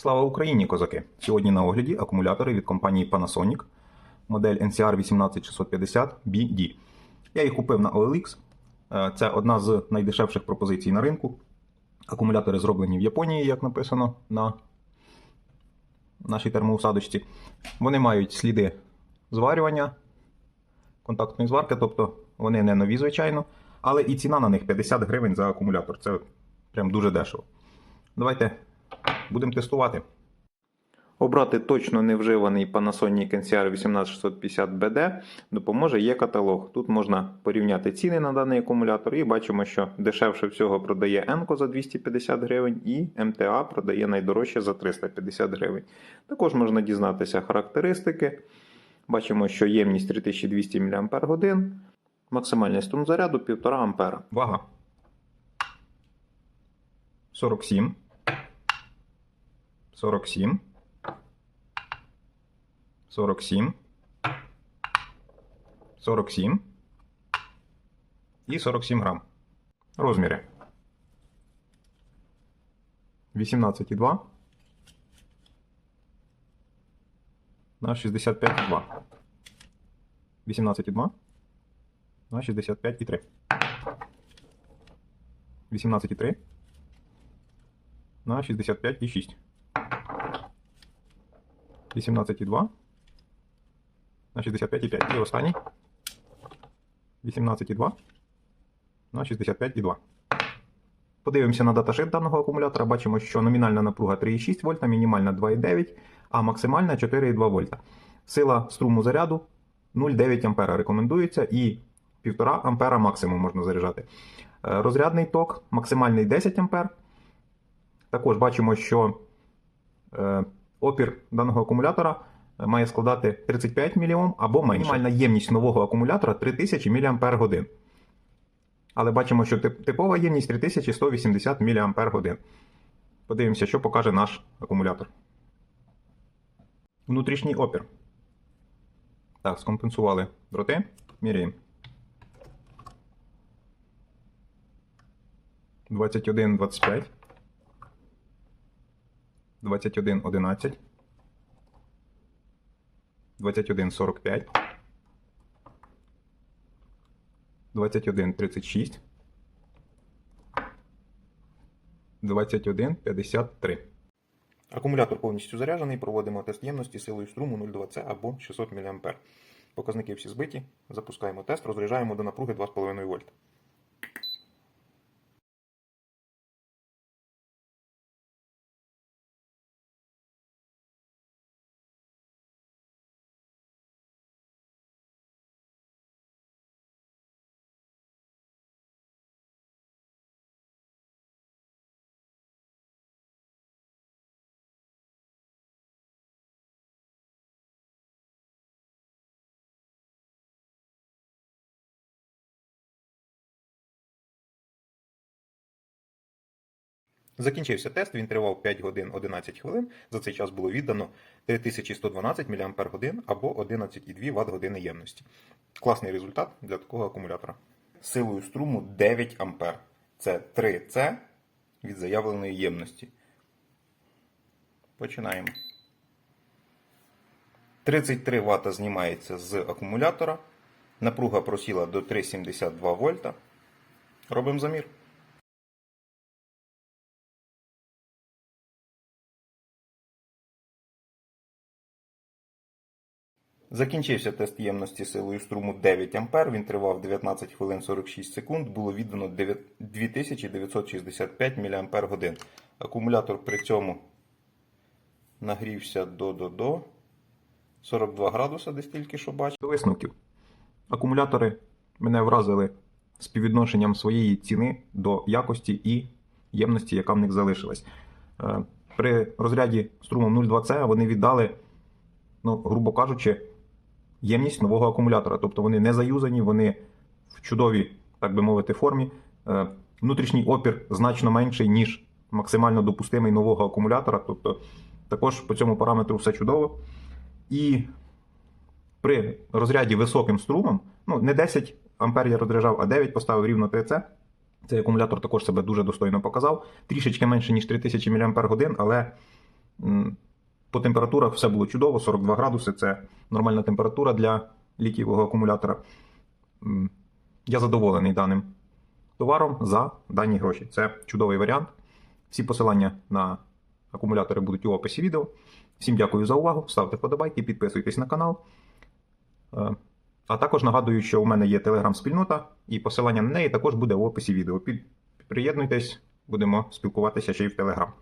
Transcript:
Слава Україні, козаки! Сьогодні на огляді акумулятори від компанії Panasonic, модель NCR 18650 BD. Я їх купив на OLX. Е, Це одна з найдешевших пропозицій на ринку. Акумулятори зроблені в Японії, як написано на нашій термоусадочці. Вони мають сліди зварювання контактної зварки, тобто вони не нові, звичайно, але і ціна на них 50 гривень за акумулятор. Це прям дуже дешево. Давайте будемо тестувати. Обрати точно невживаний Panasonic NCR 18650 BD допоможе є каталог. Тут можна порівняти ціни на даний акумулятор і бачимо, що дешевше всього продає Enco за 250 гривень і МТА продає найдорожче за 350 гривень. Також можна дізнатися характеристики. Бачимо, що ємність 3200 мАч, максимальний струм заряду 1,5 А. Вага 47. 47. 47. 47. І 47 грам. Розміри. 18,2 на 65,2. 18,2 на 65,3. 18,3 на 65,6. 18,2 на 65,5. І останній. 18,2 на 65,2. Подивимося на даташит даного акумулятора. Бачимо, що номінальна напруга 3,6 вольта, мінімальна 2,9, а максимальна 4,2 вольта. Сила струму заряду 0,9 ампера рекомендується і 1,5 ампера максимум можна заряджати. Е, Розрядний ток максимальний 10 ампер. Також бачимо, що е, опір даного акумулятора має складати 35 мільйом або. Мінімальна ємність нового акумулятора 3000 мАч. Але бачимо, що типова ємність 3180 мАч. Подивимося, що покаже наш акумулятор. Внутрішній опір. Так, скомпенсували дроти. Міряємо. 21, 25. 21, 11. 21, 45. 21, 36. 21, 53. Акумулятор повністю заряджений. Проводимо тест ємності силою струму 0,2C або 600 мА. Показники всі збиті. Запускаємо тест, розряджаємо до напруги 2,5 вольт. Закінчився тест, він тривав 5 годин 11 хвилин. За цей час було віддано 3112 мАч або 11,2 Вт години ємності. Класний результат для такого акумулятора. Силою струму 9 А. Це 3С від заявленої ємності. Починаємо. 33 Вт знімається з акумулятора. Напруга просіла до 3,72 вольта. Робимо замір. Закінчився тест ємності силою струму 9 А. Він тривав 19 хвилин 46 секунд. Було віддано 2965 мАч. Акумулятор при цьому нагрівся до до до 42 градуса, десь тільки що бачив. До висновків. Акумулятори мене вразили співвідношенням своєї ціни до якості і ємності, яка в них залишилась. Е, При розряді струмом 0,2C вони віддали, ну, грубо кажучи, ємність нового акумулятора. Тобто вони не заюзані, вони в чудовій, так би мовити, формі. Е, Внутрішній опір значно менший, ніж максимально допустимий нового акумулятора. Тобто також по цьому параметру все чудово. І при розряді високим струмом, ну не 10 ампер я розряджав, а 9 поставив рівно 3C. Цей акумулятор також себе дуже достойно показав. Трішечки менше, ніж 3000 мАч, але По температурах все було чудово, 42 градуси це нормальна температура для літієвого акумулятора. Я задоволений даним товаром за дані гроші. Це чудовий варіант. Всі посилання на акумулятори будуть у описі відео. Всім дякую за увагу. Ставте вподобайки, підписуйтесь на канал. Е, А також нагадую, що у мене є телеграм-спільнота, і посилання на неї також буде в описі відео. Приєднуйтесь, будемо спілкуватися ще й в Телеграм.